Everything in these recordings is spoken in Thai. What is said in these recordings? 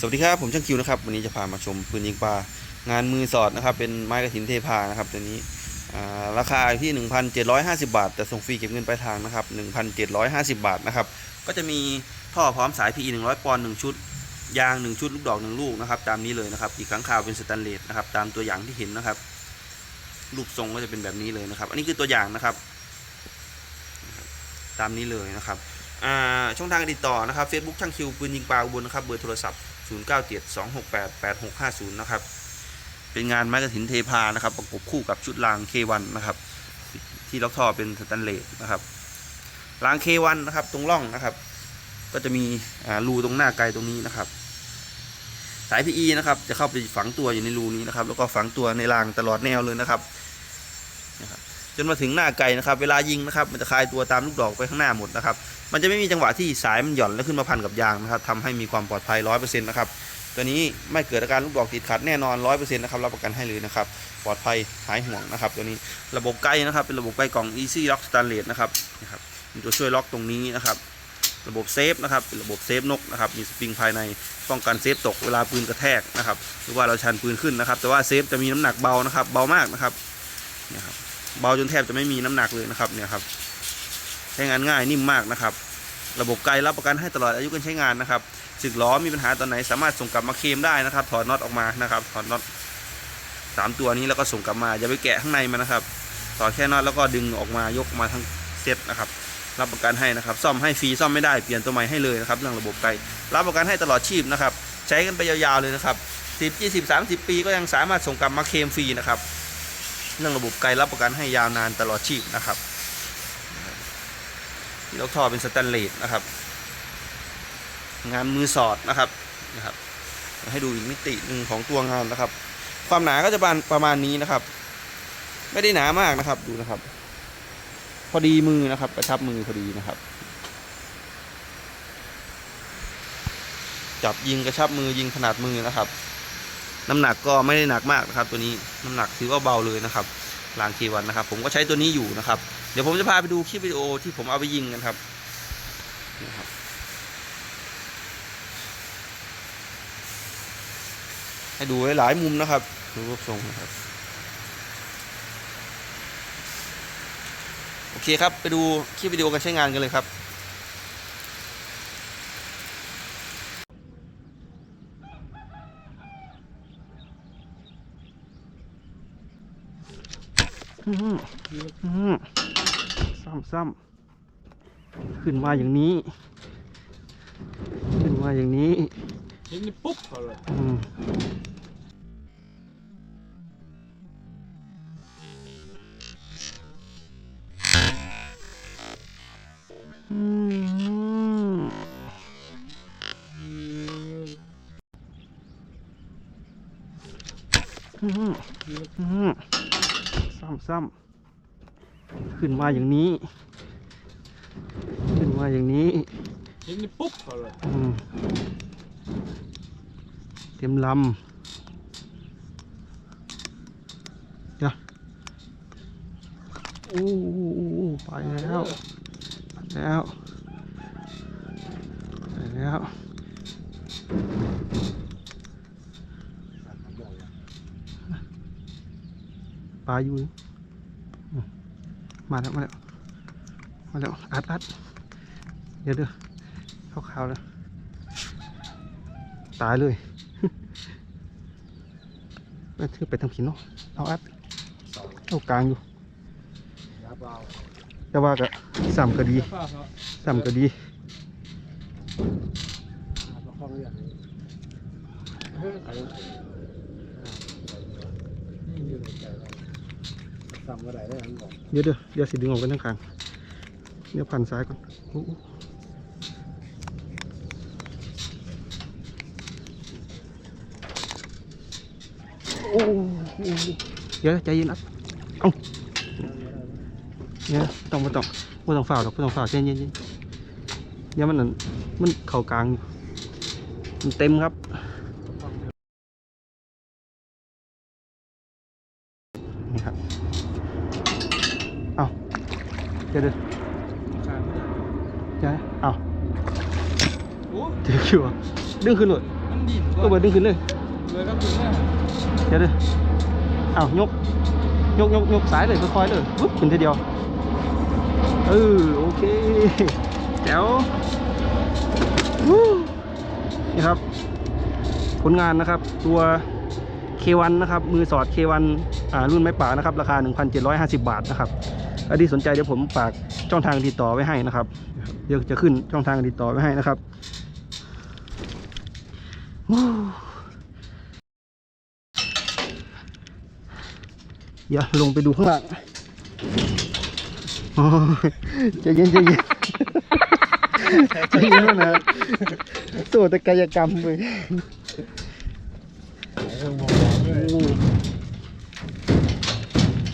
สวัสดีครับ ผมช่างคิวนะครับ วันนี้จะพามาชมปืนยิงปลางานมือสอดนะครับ เป็นไม้กระถินเทพานะครับตัวนี้ราคาอยู่ที่ 1,750 บาท แต่ส่งฟรีเก็บเงินปลายทางนะครับ 1,750 บาทนะครับ ก็จะมีท่อพร้อมสาย PE 100 ปอนด์1ชุด ยาง 1 ชุด ลูกดอก 1 ลูกนะครับ ตามนี้เลยนะครับ อีกครั้งคราวเป็นสแตนเลสนะครับ ตามตัวอย่างที่เห็นนะครับ รูปทรงก็จะเป็นแบบนี้เลยนะครับ อันนี้คือตัวอย่างนะครับ ตามนี้เลยนะครับช่องทางติดต่อนะครับ Facebook ช่างคิวปืนยิงปลาอุบลนะครับ เบอร์โทรศัพท์ 0972688650 นะครับ เป็นงานไม้กระถินเทพานะครับ ประกบคู่กับชุดราง K1 นะครับ ที่ล็อกท่อเป็นสแตนเลสนะครับราง K1 นะครับ ตรงร่องนะครับ ก็จะมีรูตรงหน้าไกลตรงนี้นะครับ สาย PE นะครับจะเข้าไปฝังตัวอยู่ในรูนี้นะครับ แล้วก็ฝังตัวในรางตลอดแนวเลยนะครับนะครับ จนมาถึงหน้าไกลนะครับ เวลายิงนะครับมันจะคลายตัวตามลูกดอกไปข้างหน้าหมดนะครับ มันจะไม่มีจังหวะที่สายมันหย่อนแล้วขึ้นมาพันกับยางนะครับทำให้มีความปลอดภัย100%นะครับตัวนี้ไม่เกิดอาการลูกดอกติดขัดแน่นอน100%นะครับรับประกันให้เลยนะครับปลอดภัยหายห่วงนะครับ ตัวนี้ระบบไกลนะครับ เป็นระบบไกลกล่อง Easy Lock Stainless นะครับนะครับมีตัวช่วยล็อกตรงนี้นะครับระบบเซฟนะครับเป็นระบบเซฟนกนะครับมีสปริงภายในป้องกันเซฟตกเวลาปืนกระแทกนะครับหรือว่าเราชันปืนขึ้นนะครับ แต่ว่าเซฟจะมีน้ำหนักเบานะครับเบามากนะครับนี่ครับ เบาจนแทบจะไม่มีน้ำหนักเลยนะครับเนี่ยครับใช้งานง่ายนิ่มมากนะครับ ระบบไกลรับประกันให้ตลอดอายุการใช้งานนะครับสึกล้อมีปัญหาตอนไหนสามารถส่งกลับมาเคลมได้นะครับ ถอดน็อตออกมานะครับ ถอดน็อตสามตัวนี้แล้วก็ส่งกลับมาอย่าไปแกะข้างในมันนะครับถอดแค่น็อตแล้วก็ดึงออกมายกมาทั้งเซตนะครับรับประกันให้นะครับ ซ่อมให้ฟรีซ่อมไม่ได้เปลี่ยนตัวใหม่ให้เลยนะครับเรื่องระบบไกลรับประกันให้ตลอดชีพนะครับ ใช้กันไปยาวๆเลยนะครับ 10 20 30 ปีก็ยังสามารถส่งกลับมาเคลมฟรีนะครับ เรื่องระบบไกลรับประกันให้ยาวนานตลอดชีพนะครับที่เราท่อเป็นสแตนเลสนะครับ งานมือสอดนะครับนะครับ ให้ดูอีกมิติหนึ่งของตัวงานนะครับ ความหนาก็จะประมาณประมาณนี้นะครับ ไม่ได้หนามากนะครับดูนะครับ พอดีมือนะครับกระชับมือพอดีนะครับ จับยิงกระชับมือยิงขนาดมือนะครับ น้ำหนักก็ไม่ได้หนักมากนะครับ ตัวนี้น้ำหนักถือว่าเบาเลยนะครับลางเควันนะครับ ผมก็ใช้ตัวนี้อยู่นะครับ เดี๋ยวผมจะพาไปดูคลิปวิดีโอที่ผมเอาไปยิงกันครับนี่ครับให้ดูหลายมุมนะครับดูรูปทรงนะครับ โอเคครับ ไปดูคลิปวิดีโอการใช้งานกันเลยครับ อืมอืม ซ้ำซ้ำขึ้นมาอย่างนี้ ขึ้นมาอย่างนี้เห็นนี่ปุ๊บเขาเลยอืมอืมอืม ซ้ำซ้ำขึ้นมาอย่างนี้ ขึ้นมาอย่างนี้เห็นนี่ปุ๊บเขาเลยอืมเต็มลำเดี๋ยวโอ้โหไปแล้วไปแล้วไปแล้ว ปลาอยู่ มาแล้วมาแล้วมาแล้วอัดอัดเดี๋ยวเดี๋ยวขาวๆแล้ว ตายเลยไปเทือไปทางผินเนาะเอาอัดเอากลางอยู่ยาเบาแต่ว่าก็ซ้ำก็ดีฟ้าเขาซ้ำก็ดีองอย่างนี้เฮ้ยอะไรนี่อยู่ในใจเรา ทำอะไรได้ทั้งหมดเดี๋ยวเดี๋ยวเดี๋ยวสิดึงออกกันทั้งกลางเดี๋ยวพันซ้ายก่อนโอ้โหโอ้เดี๋ยวใจเย็นอัดเอาเนี่ยต้องม่ต้องไม่ต้องฝ่าหรอกไม่ต้องฝ่าใจเย็นๆเดี๋ยวมันมันเข่ากลางมันเต็มครับ นี่ครับ เอาเดี๋ยวเดี๋ยวขาไม่ได้ย้ายเอาโอ้เดี๋ยวคิวอะดึงขึ้นเลยมันดินก็เบิดดึงขึ้นเลยเลยก็ถึงแล้วเดี๋ยวเด้ออ้าวยกยกยกยกสายเลยค่อยๆเลยปุ๊บขึ้นทีเดียวเออโอเคแจ๋ววู้นี่ครับ ผลงานนะครับตัว K1 นะครับ มือสอด K1 อ่ารุ่นไม้ป่านะครับ ราคา 1,750 บาทนะครับ อันที่สนใจเดี๋ยวผมฝากช่องทางติดต่อไว้ให้นะครับ เดี๋ยวจะขึ้นช่องทางติดต่อไว้ให้นะครับวู้เดี๋ยวลงไปดูข้างล่างโอ้ยใจเย็นใจเย็นใจเย็นนะสู้แต่กายกรรมเลย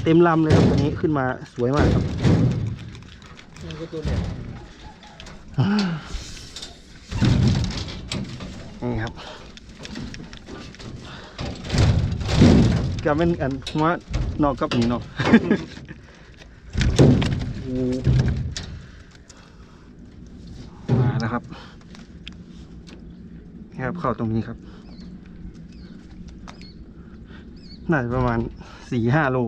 เรื่องมองด้วยโอ้เต็มลำเลยครับตัวนี้ขึ้นมาสวยมากครับมันก็ตัวเนี่ยนี่ครับกับเป็นอันว่านอกกับนี่เนาะโอ้มาแล้วครับนี่ครับเข้าตรงนี้ครับ น่าจะประมาณสี่ห้าโล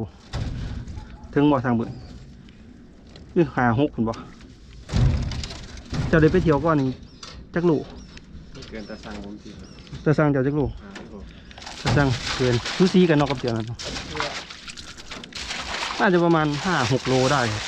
ถึงบ่ทางเบิ่งคือหาหกคุณบ่เจ้าได้ไปเที่ยวก่อนนี่จักโลไม่เกินตาสังผมจริงจะสังเจ้าจักโลอ่าครับผมจะสังเกินซูซีกันเนอกกับเจ้านั่นเนาะน่าจะประมาณห้าหกโลได้ครับ